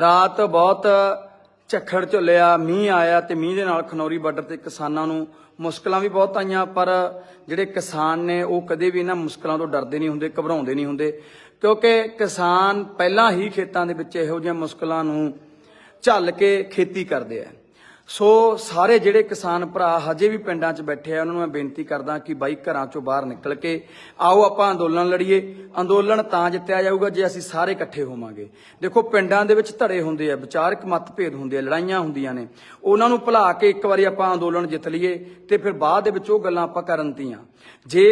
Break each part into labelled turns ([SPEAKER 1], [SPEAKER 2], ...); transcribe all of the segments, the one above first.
[SPEAKER 1] ਰਾਤ ਬਹੁਤ ਝੱਖੜ ਝੁੱਲਿਆ, ਮੀਂਹ ਆਇਆ ਤੇ ਮੀਂਹ ਦੇ ਨਾਲ ਖਨੌਰੀ ਬਾਰਡਰ ਤੇ ਕਿਸਾਨਾਂ ਨੂੰ ਮੁਸ਼ਕਲਾਂ ਵੀ ਬਹੁਤ ਆਈਆਂ, ਪਰ ਜਿਹੜੇ ਕਿਸਾਨ ਨੇ ਉਹ ਕਦੇ ਵੀ ਇਹਨਾਂ ਮੁਸ਼ਕਲਾਂ ਤੋਂ ਡਰਦੇ ਨਹੀਂ ਹੁੰਦੇ, ਘਬਰਾਉਂਦੇ ਨਹੀਂ ਹੁੰਦੇ। ਕਿਉਂਕਿ ਕਿਸਾਨ ਪਹਿਲਾਂ ਹੀ ਖੇਤਾਂ ਦੇ ਵਿੱਚ ਇਹੋ ਜਿਹੀਆਂ ਮੁਸ਼ਕਲਾਂ ਨੂੰ ਝੱਲ ਕੇ ਖੇਤੀ ਕਰਦੇ ਆ। ਸੋ ਸਾਰੇ ਜਿਹੜੇ ਕਿਸਾਨ ਭਰਾ ਹਜੇ ਵੀ ਪਿੰਡਾਂ 'ਚ ਬੈਠੇ ਆ ਉਹਨਾਂ ਨੂੰ ਮੈਂ ਬੇਨਤੀ ਕਰਦਾ ਕਿ ਬਾਈ ਘਰਾਂ 'ਚੋਂ ਬਾਹਰ ਨਿਕਲ ਕੇ ਆਓ ਆਪਾਂ ਅੰਦੋਲਨ ਲੜੀਏ। ਅੰਦੋਲਨ ਤਾਂ ਜਿੱਤਿਆ ਜਾਊਗਾ ਜੇ ਅਸੀਂ ਸਾਰੇ ਇਕੱਠੇ ਹੋਵਾਂਗੇ। ਦੇਖੋ ਪਿੰਡਾਂ ਦੇ ਵਿੱਚ ਧੜੇ ਹੁੰਦੇ ਆ ਵਿਚਾਰਕ ਮਤਭੇਦ ਹੁੰਦੇ ਆ ਲੜਾਈਆਂ ਹੁੰਦੀਆਂ ਨੇ। ਉਹਨਾਂ ਨੂੰ ਭੁਲਾ ਕੇ ਇੱਕ ਵਾਰੀ ਆਪਾਂ ਅੰਦੋਲਨ ਜਿੱਤ ਲਈਏ ਤੇ ਫਿਰ ਬਾਅਦ ਦੇ ਵਿੱਚ ਉਹ ਗੱਲਾਂ ਆਪਾਂ ਕਰਨ ਤੀਆਂ। ਜੇ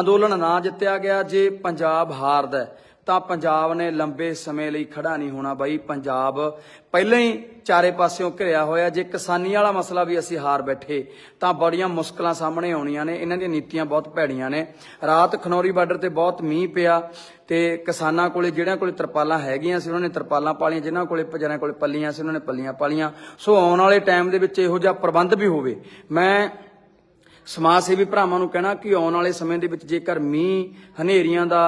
[SPEAKER 1] ਅੰਦੋਲਨ ਨਾ ਜਿੱਤਿਆ ਗਿਆ ਜੇ ਪੰਜਾਬ ਹਾਰਦਾ ਹੈ, ਤਾਂ ਪੰਜਾਬ ਨੇ ਲੰਬੇ ਸਮੇਂ ਲਈ ਖੜਾ ਨਹੀਂ ਹੋਣਾ ਬਾਈ। ਪੰਜਾਬ ਪਹਿਲਾਂ ਹੀ ਚਾਰੇ ਪਾਸਿਓਂ ਘਿਰਿਆ ਹੋਇਆ। ਜੇ ਕਿਸਾਨੀ ਵਾਲਾ ਮਸਲਾ ਵੀ ਅਸੀਂ ਹਾਰ ਬੈਠੇ, ਤਾਂ ਬੜੀਆਂ ਮੁਸ਼ਕਲਾਂ ਸਾਹਮਣੇ ਆਉਣੀਆਂ ਨੇ। ਇਹਨਾਂ ਦੀਆਂ ਨੀਤੀਆਂ ਬਹੁਤ ਭੈੜੀਆਂ ਨੇ। ਰਾਤ ਖਨੌਰੀ ਬਾਰਡਰ ਤੇ ਬਹੁਤ ਮੀਂਹ ਪਿਆ ਤੇ ਕਿਸਾਨਾਂ ਕੋਲੇ, ਜਿਹੜਿਆਂ ਕੋਲੇ ਤਰਪਾਲਾਂ ਹੈਗੀਆਂ ਸੀ, ਉਹਨਾਂ ਨੇ ਤਰਪਾਲਾਂ ਪਾਲੀਆਂ। ਜਿਨ੍ਹਾਂ ਕੋਲੇ ਜਿਹਨਾਂ ਕੋਲੇ ਪੱਲੀਆਂ ਸੀ, ਉਹਨਾਂ ਨੇ ਪੱਲੀਆਂ ਪਾਲੀਆਂ। ਸੋ ਆਉਣ ਵਾਲੇ ਟਾਈਮ ਦੇ ਵਿੱਚ ਇਹੋ ਜਿਹਾ ਪ੍ਰਬੰਧ ਵੀ ਹੋਵੇ। ਮੈਂ ਸਮਾਜ ਸੇਵੀ ਭਰਾਵਾਂ ਨੂੰ ਕਹਿਣਾ ਕਿ ਆਉਣ ਵਾਲੇ ਸਮੇਂ ਦੇ ਵਿੱਚ ਜੇਕਰ ਮੀਂਹ ਹਨੇਰੀਆਂ ਦਾ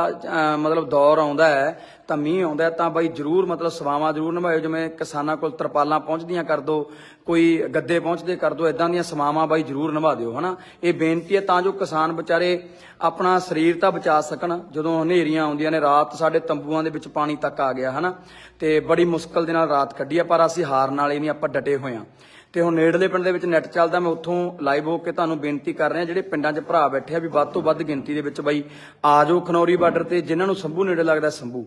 [SPEAKER 1] ਮਤਲਬ ਦੌਰ ਆਉਂਦਾ ਹੈ, ਤਾਂ ਮੀਂਹ ਆਉਂਦਾ ਤਾਂ ਬਾਈ ਜਰੂਰ ਮਤਲਬ ਸੇਵਾਵਾਂ ਜਰੂਰ ਨਿਭਾਇਓ, ਜਿਵੇਂ ਕਿਸਾਨਾਂ ਕੋਲ ਤਰਪਾਲਾਂ ਪਹੁੰਚਦੀਆਂ ਕਰ ਦਿਓ ਕੋਈ ਗੱਦੇ ਪਹੁੰਚਦੇ ਕਰ ਦਿਓ ਇਦਾਂ ਦੀਆਂ ਸੇਵਾਵਾਂ ਬਾਈ ਜਰੂਰ ਨਿਭਾ ਦਿਓ, ਹਨਾ? ਇਹ ਬੇਨਤੀ ਹੈ ਤਾਂ ਜੋ ਕਿਸਾਨ ਵਿਚਾਰੇ ਆਪਣਾ ਸਰੀਰ ਤਾਂ ਬਚਾ ਸਕਣ, ਜਦੋਂ ਹਨੇਰੀਆਂ ਆਉਂਦੀਆਂ ਨੇ, ਰਾਤ ਸਾਡੇ ਤੰਬੂਆਂ ਦੇ ਵਿੱਚ ਪਾਣੀ ਤੱਕ ਆ ਗਿਆ, ਹਨਾ? ਤੇ ਬੜੀ ਮੁਸ਼ਕਲ ਦੇ ਨਾਲ ਰਾਤ ਕੱਢੀ ਆ, ਪਰ ਅਸੀਂ ਹਾਰਨ ਵਾਲੇ ਨਹੀਂ ਆਪਾਂ ਡਟੇ ਹੋਏ ਹਾਂ। ਤੇ ਹੁਣ ਨੇੜਲੇ ਪਿੰਡ ਦੇ ਵਿੱਚ ਨੈਟ ਚੱਲਦਾ, ਮੈਂ ਉੱਥੋਂ ਲਾਈਵ ਹੋ ਕੇ ਤੁਹਾਨੂੰ ਬੇਨਤੀ ਕਰ ਰਿਹਾ, ਜਿਹੜੇ ਪਿੰਡਾਂ 'ਚ ਭਰਾ ਬੈਠੇ ਆ ਵੀ ਵੱਧ ਤੋਂ ਵੱਧ ਗਿਣਤੀ ਦੇ ਵਿੱਚ ਬਾਈ ਆ ਜਾਓ ਖਨੌਰੀ ਬਾਰਡਰ ਤੇ, ਜਿਨ੍ਹਾਂ ਨੂੰ ਸੰਭੂ ਨੇੜੇ ਲੱਗਦਾ ਸੰਭੂ।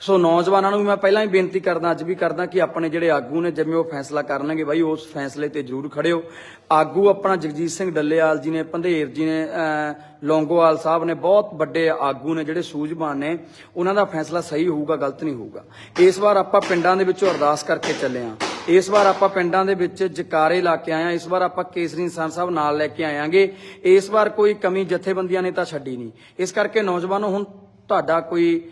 [SPEAKER 1] ਸੋ ਨੌਜਵਾਨਾਂ ਨੂੰ ਵੀ ਮੈਂ ਪਹਿਲਾਂ ਹੀ ਬੇਨਤੀ ਕਰਦਾ, ਅੱਜ ਵੀ ਕਰਦਾ ਕਿ ਆਪਣੇ ਜਿਹੜੇ ਆਗੂ ਨੇ, ਜਿਵੇਂ ਉਹ ਫੈਸਲਾ ਕਰਨਗੇ, ਬਾਈ ਉਸ ਫੈਸਲੇ ਤੇ ਜ਼ਰੂਰ ਖੜਿਓ। ਆਗੂ ਆਪਣਾ ਜਗਜੀਤ ਸਿੰਘ ਡੱਲੇਵਾਲ ਜੀ ਨੇ, ਪੰਧੇਰ ਜੀ ਨੇ ਲੌਂਗੋਵਾਲ ਸਾਹਿਬ ਨੇ, ਬਹੁਤ ਵੱਡੇ ਆਗੂ ਨੇ ਜਿਹੜੇ ਸੂਝਵਾਨ ਨੇ, ਉਹਨਾਂ ਦਾ ਫੈਸਲਾ ਸਹੀ ਹੋਊਗਾ, ਗਲਤ ਨਹੀਂ ਹੋਊਗਾ। ਇਸ ਵਾਰ ਆਪਾਂ ਪਿੰਡਾਂ ਦੇ ਵਿੱਚੋਂ ਅਰਦਾਸ ਕਰਕੇ ਚੱਲੇ ਆਂ। ਇਸ ਵਾਰ ਆਪਾਂ ਪਿੰਡਾਂ ਦੇ ਵਿੱਚ ਜਕਾਰੇ ਲਾ ਕੇ ਆਏ ਆਂ, ਇਸ ਵਾਰ ਆਪਾਂ ਕੇਸਰੀ ਇਨਸਾਨ ਸਾਹਿਬ ਨਾਲ ਲੈ ਕੇ ਆਵਾਂਗੇ ਇਸ ਵਾਰ ਕੋਈ ਕਮੀ ਜਥੇਬੰਦੀਆਂ ਨੇ ਤਾਂ ਛੱਡੀ ਨਹੀਂ। ਇਸ ਕਰਕੇ ਨੌਜਵਾਨੋ, ਹੁਣ ਤੁਹਾਡਾ ਕੋਈ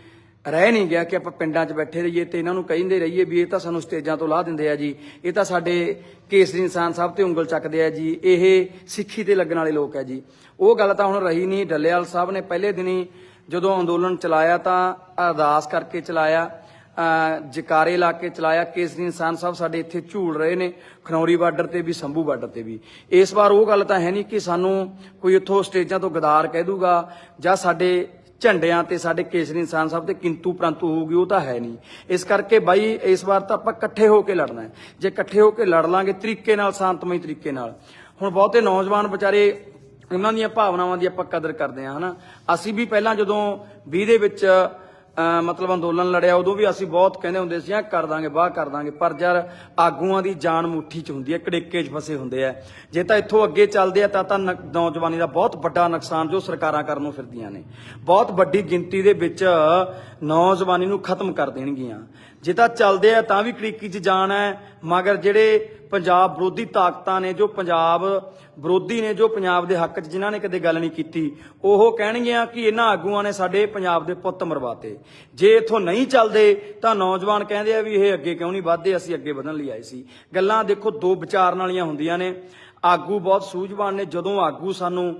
[SPEAKER 1] ਰਹਿ ਨਹੀਂ ਗਿਆ ਕਿ ਆਪਾਂ ਪਿੰਡਾਂ 'ਚ ਬੈਠੇ ਰਹੀਏ ਤੇ ਇਹਨਾਂ ਨੂੰ ਕਹਿੰਦੇ ਰਹੀਏ ਵੀ ਇਹ ਤਾਂ ਸਾਨੂੰ ਸਟੇਜਾਂ ਤੋਂ ਲਾਹ ਦਿੰਦੇ ਆ ਜੀ। ਇਹ ਤਾਂ ਸਾਡੇ ਕੇਸਰੀ ਇਨਸਾਨ ਸਾਹਿਬ ਤੇ ਉਂਗਲ ਚੱਕਦੇ ਆ ਜੀ। ਇਹ ਸਿੱਖੀ ਤੇ ਲੱਗਣ ਵਾਲੇ ਲੋਕ ਆ ਜੀ। ਉਹ ਗੱਲ ਤਾਂ ਹੁਣ ਰਹੀ ਨਹੀਂ। ਡੱਲੇਵਾਲ ਸਾਹਿਬ ਨੇ ਪਹਿਲੇ ਦਿਨੀ ਜਦੋਂ ਅੰਦੋਲਨ ਚਲਾਇਆ ਤਾਂ ਅਰਦਾਸ ਕਰਕੇ ਚਲਾਇਆ ਜਕਾਰੇ ਲਾ ਕੇ ਚਲਾਇਆ। ਕੇਸਰੀ ਇਨਸਾਨ ਸਾਹਿਬ ਸਾਡੇ ਇੱਥੇ ਝੂਲ ਰਹੇ ਨੇ, ਖਨੌਰੀ ਬਾਰਡਰ ਤੇ ਵੀ, ਸੰਭੂ ਬਾਰਡਰ ਤੇ ਵੀ। ਇਸ ਵਾਰ ਉਹ ਗੱਲ ਤਾਂ ਹੈ ਨਹੀਂ ਕਿ ਸਾਨੂੰ ਕੋਈ ਇੱਥੋਂ ਸਟੇਜਾਂ ਤੋਂ ਗਦਾਰ ਕਹਿ ਦੂਗਾ ਜਾਂ ਸਾਡੇ ਝੰਡਿਆਂ ਤੇ ਸਾਡੇ ਕੇਸਰੀ ਇਨਸਾਨ ਸਾਹਿਬ ਤੇ ਕਿੰਤੂ ਪ੍ਰੰਤੂ ਹੋਊਗੀ, ਉਹ ਤਾਂ ਹੈ ਨਹੀਂ। ਇਸ ਕਰਕੇ ਬਾਈ, ਇਸ ਵਾਰ ਤਾਂ ਆਪਾਂ ਇਕੱਠੇ ਹੋ ਕੇ ਲੜਨਾ ਹੈ। ਜੇ ਇਕੱਠੇ ਹੋ ਕੇ ਲੜ ਲਾਂਗੇ ਤਰੀਕੇ ਨਾਲ, ਸ਼ਾਂਤਮਈ ਤਰੀਕੇ ਨਾਲ। ਹੁਣ ਬਹੁਤੇ ਨੌਜਵਾਨ ਵਿਚਾਰੇ, ਉਹਨਾਂ ਦੀਆਂ ਭਾਵਨਾਵਾਂ ਦੀ ਆਪਾਂ ਕਦਰ ਕਰਦੇ ਹਾਂ, ਹਨਾ। ਅਸੀਂ ਵੀ ਪਹਿਲਾਂ ਜਦੋਂ 20 ਦੇ ਵਿੱਚ ਮਤਲਬ ਅੰਦੋਲਨ ਲੜਿਆ, ਉਦੋਂ ਵੀ ਅਸੀਂ ਬਹੁਤ ਕਹਿੰਦੇ ਹੁੰਦੇ ਸੀ ਆ ਕਰ ਦਾਂਗੇ ਬਾਹ ਕਰ ਦਾਂਗੇ। ਪਰ ਯਾਰ ਆਗੂਆਂ ਦੀ ਜਾਨ ਮੁੱਠੀ 'ਚ ਹੁੰਦੀ ਹੈ ਕੜੇਕੇ 'ਚ ਫਸੇ ਹੁੰਦੇ ਆ। ਜੇ ਤਾਂ ਇੱਥੋਂ ਅੱਗੇ ਚੱਲਦੇ ਆ, ਤਾਂ ਤਾਂ ਨ- ਨੌਜਵਾਨੀ ਦਾ ਬਹੁਤ ਵੱਡਾ ਨੁਕਸਾਨ ਜੋ ਸਰਕਾਰਾਂ ਕਰਨ ਨੂੰ ਫਿਰਦੀਆਂ ਨੇ। ਬਹੁਤ ਵੱਡੀ ਗਿਣਤੀ ਦੇ ਵਿੱਚ ਨੌਜਵਾਨੀ ਨੂੰ ਖਤਮ ਕਰ ਦੇਣਗੀਆਂ। ਜੇ ਤਾਂ ਚੱਲਦੇ ਆ ਤਾਂ ਵੀ ਕੜੇਕੀ 'ਚ ਜਾਣ ਹੈ, ਮਗਰ ਜਿਹੜੇ ਪੰਜਾਬ ਵਿਰੋਧੀ ਤਾਕਤਾਂ ਨੇ, ਜੋ ਪੰਜਾਬ ਵਿਰੋਧੀ ਨੇ, ਜੋ ਪੰਜਾਬ ਦੇ ਹੱਕ 'ਚ, ਜਿਨ੍ਹਾਂ ਨੇ ਕਦੇ ਗੱਲ ਨਹੀਂ ਕੀਤੀ, ਉਹ ਕਹਿਣਗੀਆਂ ਕਿ ਇਹਨਾਂ ਆਗੂਆਂ ਨੇ ਸਾਡੇ ਪੰਜਾਬ ਦੇ ਪੁੱਤ ਮਰਵਾਤੇ। ਜੇ ਇਥੋਂ ਨਹੀਂ ਚੱਲਦੇ, ਤਾਂ ਨੌਜਵਾਨ ਕਹਿੰਦੇ ਆ ਵੀ ਇਹ ਅੱਗੇ ਕਿਉਂ ਨਹੀਂ ਵਧਦੇ, ਅਸੀਂ ਅੱਗੇ ਵਧਣ ਲਈ ਆਏ ਸੀ। ਗੱਲਾਂ ਦੇਖੋ, ਦੋ ਵਿਚਾਰਨ ਵਾਲੀਆਂ ਹੁੰਦੀਆਂ ਨੇ। ਆਗੂ ਬਹੁਤ ਸੂਝਵਾਨ ਨੇ, ਜਦੋਂ ਆਗੂ ਸਾਨੂੰ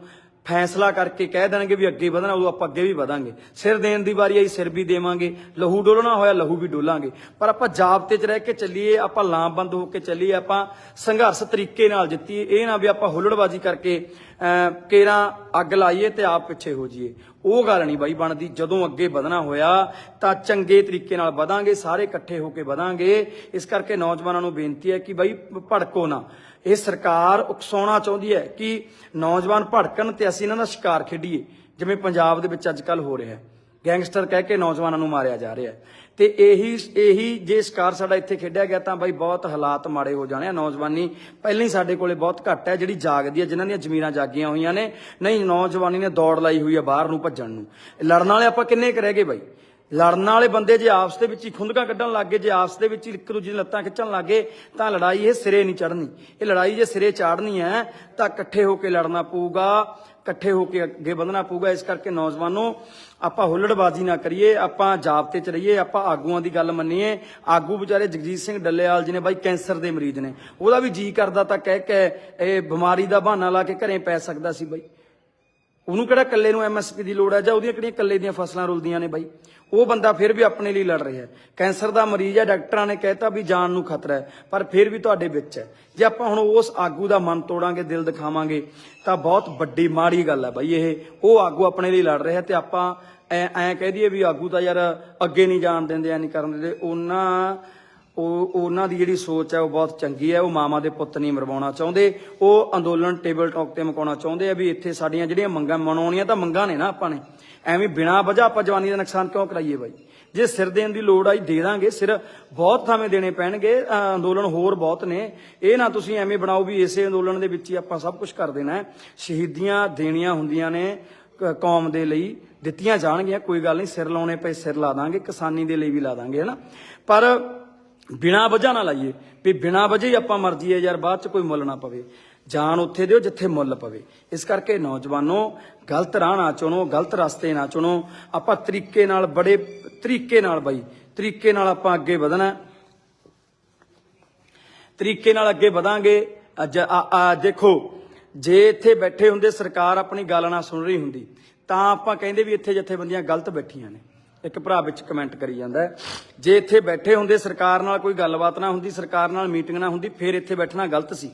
[SPEAKER 1] ਫੈਸਲਾ ਕਰਕੇ ਕਹਿ ਦੇਣਗੇ ਵੀ ਅੱਗੇ ਵਧਣਾ ਉਦੋਂ ਆਪਾਂ ਅੱਗੇ ਵੀ ਵਧਾਂਗੇ। ਸਿਰ ਦੇਣ ਦੀ ਵਾਰੀ ਆਈ ਸਿਰ ਵੀ ਦੇਵਾਂਗੇ। ਲਹੂ ਡੋਲਣਾ ਹੋਇਆ ਲਹੂ ਵੀ ਡੋਲਾਂਗੇ। ਪਰ ਆਪਾਂ ਜਾਬਤੇ 'ਚ ਰਹਿ ਕੇ ਚੱਲੀਏ ਆਪਾਂ ਲਾਮਬੰਦ ਹੋ ਕੇ ਚੱਲੀਏ ਆਪਾਂ ਸੰਘਰਸ਼ ਤਰੀਕੇ ਨਾਲ ਜਿੱਤੀਏ। ਇਹ ਨਾ ਵੀ ਆਪਾਂ ਹੁੱਲੜਬਾਜ਼ੀ ਕਰਕੇ ਅਹ, ਕੇਰਾਂ ਅੱਗ ਲਾਈਏ ਤੇ ਆਪ ਪਿੱਛੇ ਹੋ ਜਾਈਏ। ਉਹ ਗੱਲ ਨਹੀਂ ਬਾਈ ਬਣਦੀ। ਜਦੋਂ ਅੱਗੇ ਵਧਣਾ ਹੋਇਆ ਤਾਂ ਚੰਗੇ ਤਰੀਕੇ ਨਾਲ ਵਧਾਂਗੇ, ਸਾਰੇ ਇਕੱਠੇ ਹੋ ਕੇ ਵਧਾਂਗੇ। ਇਸ ਕਰਕੇ ਨੌਜਵਾਨਾਂ ਨੂੰ ਬੇਨਤੀ ਹੈ ਕਿ ਬਾਈ ਭੜਕੋ ਨਾ। ਇਹ ਸਰਕਾਰ ਉਕਸਾਉਣਾ ਚਾਹੁੰਦੀ ਹੈ ਕਿ ਨੌਜਵਾਨ ਭੜਕਣ ਤੇ ਅਸੀਂ ਇਹਨਾਂ ਦਾ ਸ਼ਿਕਾਰ ਖੇਡੀਏ, ਜਿਵੇਂ ਪੰਜਾਬ ਦੇ ਵਿੱਚ ਅੱਜ ਕੱਲ ਹੋ ਰਿਹਾ ਹੈ। ਗੈਂਗਸਟਰ ਕਹਿ ਕੇ ਨੌਜਵਾਨਾਂ ਨੂੰ ਮਾਰਿਆ ਜਾ ਰਿਹਾ ਤੇ ਇਹੀ ਇਹੀ ਜੇ ਸ਼ਿਕਾਰ ਸਾਡਾ ਇੱਥੇ ਖੇਡਿਆ ਗਿਆ ਤਾਂ ਬਾਈ ਬਹੁਤ ਹਾਲਾਤ ਮਾੜੇ ਹੋ ਜਾਣੇ ਆ। ਨੌਜਵਾਨੀ ਪਹਿਲਾਂ ਹੀ ਸਾਡੇ ਕੋਲੇ ਬਹੁਤ ਘੱਟ ਹੈ, ਜਿਹੜੀ ਜਾਗਦੀ ਹੈ, ਜਿਨ੍ਹਾਂ ਦੀਆਂ ਜ਼ਮੀਰਾਂ ਜਾਗੀਆਂ ਹੋਈਆਂ ਨੇ। ਨਹੀਂ, ਨੌਜਵਾਨੀ ਨੇ ਦੌੜ ਲਾਈ ਹੋਈ ਹੈ ਬਾਹਰ ਨੂੰ ਭੱਜਣ ਨੂੰ। ਲੜਨ ਵਾਲੇ ਆਪਾਂ ਕਿੰਨੇ ਕੁ ਰਹਿ ਗਏ ਬਾਈ? ਲੜਨ ਵਾਲੇ ਬੰਦੇ ਜੇ ਆਪਸ ਦੇ ਵਿੱਚ ਹੀ ਖੁੰਦਕਾਂ ਕੱਢਣ ਲੱਗ ਗਏ, ਜੇ ਆਪਸ ਦੇ ਵਿੱਚ ਹੀ ਇੱਕ ਦੂਜੇ ਦੀਆਂ ਲੱਤਾਂ ਖਿੱਚਣ ਲੱਗ ਗਏ, ਤਾਂ ਲੜਾਈ ਇਹ ਸਿਰੇ ਨਹੀਂ ਚੜਨੀ ਇਹ ਲੜਾਈ ਜੇ ਸਿਰੇ ਚਾੜਨੀ ਹੈ, ਤਾਂ ਇਕੱਠੇ ਹੋ ਕੇ ਲੜਨਾ ਪਊਗਾ। ਇਕੱਠੇ ਹੋ ਕੇ ਅੱਗੇ ਵਧਣਾ ਪਊਗਾ। ਇਸ ਕਰਕੇ ਨੌਜਵਾਨੋ, ਆਪਾਂ ਹੁੱਲੜਬਾਜ਼ੀ ਨਾ ਕਰੀਏ, ਆਪਾਂ ਜਾਬਤੇ ਚ ਰਹੀਏ, ਆਪਾਂ ਆਗੂਆਂ ਦੀ ਗੱਲ ਮੰਨੀਏ। ਆਗੂ ਵਿਚਾਰੇ ਜਗਜੀਤ ਸਿੰਘ ਡੱਲੇਵਾਲ ਜੀ ਨੇ ਬਾਈ ਕੈਂਸਰ ਦੇ ਮਰੀਜ਼ ਨੇ। ਉਹਦਾ ਵੀ ਜੀ ਕਰਦਾ ਤਾਂ ਕਹਿ ਕੇ ਇਹ ਬਿਮਾਰੀ ਦਾ ਬਹਾਨਾ ਲਾ ਕੇ ਘਰੇ ਪੈ ਸਕਦਾ ਸੀ ਬਾਈ। ਉਹਨੂੰ ਕਿਹੜਾ ਕੱਲੇ ਨੂੰ ਐਮਐਸਪੀ ਦੀ ਲੋੜ ਹੈ ਜਾਂ ਉਹਦੀਆਂ ਕਿਹੜੀਆਂ ਕੱਲੇ ਦੀਆਂ ਫਸਲਾਂ ਰੁਲਦੀਆਂ ਨੇ ਬਾਈ? ਉਹ ਬੰਦਾ ਫਿਰ ਵੀ ਆਪਣੇ ਲਈ ਲੜ ਰਿਹਾ ਹੈ। ਕੈਂਸਰ ਦਾ ਮਰੀਜ਼ ਹੈ, ਡਾਕਟਰਾਂ ਨੇ ਕਹਿਤਾ ਵੀ ਜਾਨ ਨੂੰ ਖਤਰਾ ਹੈ, ਪਰ ਫਿਰ ਵੀ ਤੁਹਾਡੇ ਵਿੱਚ ਹੈ। ਜੇ ਆਪਾਂ ਹੁਣ ਉਸ ਆਗੂ ਦਾ ਮਨ ਤੋੜਾਂਗੇ, ਦਿਲ ਦਿਖਾਵਾਂਗੇ, ਤਾਂ ਬਹੁਤ ਵੱਡੀ, ਮਾੜੀ ਗੱਲ ਹੈ ਬਾਈ ਇਹ। ਉਹ ਆਗੂ ਆਪਣੇ ਲਈ ਲੜ ਰਿਹਾ ਤੇ ਆਪਾਂ ਐ ਐ ਕਹਿ ਦਈਏ ਵੀ ਆਗੂ ਤਾਂ ਯਾਰ ਅੱਗੇ ਨਹੀਂ ਜਾਣ ਦਿੰਦੇ, ਐ ਨਹੀਂ ਕਰਨ ਦਿੰਦੇ। ਉਹਨਾਂ, ਉਹ, ਉਹਨਾਂ ਦੀ ਜਿਹੜੀ ਸੋਚ ਹੈ, ਉਹ ਬਹੁਤ ਚੰਗੀ ਹੈ। ਉਹ ਮਾਮਾ ਦੇ ਪੁੱਤ ਨਹੀਂ ਮਰਵਾਉਣਾ ਚਾਹੁੰਦੇ। ਉਹ ਅੰਦੋਲਨ ਟੇਬਲ ਟਾਕ ਤੇ ਮੁਕਾਉਣਾ ਚਾਹੁੰਦੇ ਆ ਵੀ ਇੱਥੇ ਸਾਡੀਆਂ ਜਿਹੜੀਆਂ ਮੰਗਾਂ, ਮਨਾਉਣੀਆਂ ਤਾਂ ਮੰਗਾਂ ਨੇ ਨਾ ਆਪਾਂ ਨੇ। ਐਵੇਂ ਬਿਨਾਂ ਵਜ੍ਹਾ ਆਪਾਂ ਜਵਾਨੀ ਦਾ ਨੁਕਸਾਨ ਕਿਉਂ ਕਰਾਈਏ ਬਾਈ? ਜੇ ਸਿਰ ਦੇਣ ਦੀ ਲੋੜ ਆਈ ਦੇ ਦਾਂਗੇ, ਸਿਰ ਬਹੁਤ ਥਾਵੇਂ ਦੇਣੇ ਪੈਣਗੇ ਅੰਦੋਲਨ ਹੋਰ ਬਹੁਤ ਨੇ। ਇਹ ਨਾ ਤੁਸੀਂ ਐਵੇਂ ਬਣਾਓ ਵੀ ਇਸੇ ਅੰਦੋਲਨ ਦੇ ਵਿੱਚ ਹੀ ਆਪਾਂ ਸਭ ਕੁਝ ਕਰ ਦੇਣਾ ਸ਼ਹੀਦੀਆਂ ਦੇਣੀਆਂ ਹੁੰਦੀਆਂ ਨੇ ਕ- ਕੌਮ ਦੇ ਲਈ, ਦਿੱਤੀਆਂ ਜਾਣਗੀਆਂ, ਕੋਈ ਗੱਲ ਨਹੀਂ, ਸਿਰ ਲਾਉਣੇ ਪਏ, ਸਿਰ ਲਾ ਦਾਂਗੇ, ਕਿਸਾਨੀ ਦੇ ਲਈ ਵੀ ਲਾ ਦਾਂਗੇ, ਹਨਾ? ਪਰ ਬਿਨਾਂ ਵਜ੍ਹਾ ਨਾ ਲਾਈਏ, ਵੀ ਬਿਨਾਂ ਵਜ੍ਹਾ ਹੀ ਆਪਾਂ ਮਰਜ਼ੀ ਹੈ ਯਾਰ, ਬਾਅਦ ਚ ਕੋਈ ਮੁੱਲ ਨਾ ਪਵੇ। ਜਾਨ ਉੱਥੇ ਦਿਓ ਜਿੱਥੇ ਮੁੱਲ ਪਵੇ। ਇਸ ਕਰਕੇ ਨੌਜਵਾਨੋ, ਗਲਤ ਰਾਹ ਨਾ ਚੁਣੋ, ਗਲਤ ਰਸਤੇ ਨਾ ਚੁਣੋ। ਆਪਾਂ ਤਰੀਕੇ ਨਾਲ ਬੜੇ, ਤਰੀਕੇ ਨਾਲ ਬਾਈ, ਤਰੀਕੇ ਨਾਲ ਆਪਾਂ ਅੱਗੇ ਵਧਣਾ। ਤਰੀਕੇ ਨਾਲ ਅੱਗੇ ਵਧਾਂਗੇ। ਅੱਜ ਆ- ਦੇਖੋ, ਜੇ ਇੱਥੇ ਬੈਠੇ ਹੁੰਦੇ ਸਰਕਾਰ ਆਪਣੀ ਗੱਲ ਨਾ ਸੁਣ ਰਹੀ ਹੁੰਦੀ, ਤਾਂ ਆਪਾਂ ਕਹਿੰਦੇ ਵੀ ਇੱਥੇ ਜਥੇਬੰਦੀਆਂ ਗਲਤ ਬੈਠੀਆਂ ਨੇ। ਇੱਕ ਭਰਾ ਵਿੱਚ ਕਮੈਂਟ ਕਰੀ ਜਾਂਦਾ ਜੇ ਇੱਥੇ ਬੈਠੇ ਹੁੰਦੇ ਸਰਕਾਰ ਨਾਲ ਕੋਈ ਗੱਲਬਾਤ ਨਾ ਹੁੰਦੀ, ਸਰਕਾਰ ਨਾਲ ਮੀਟਿੰਗ ਨਾ ਹੁੰਦੀ, ਫਿਰ ਇੱਥੇ ਬੈਠਣਾ ਗਲਤ ਸੀ।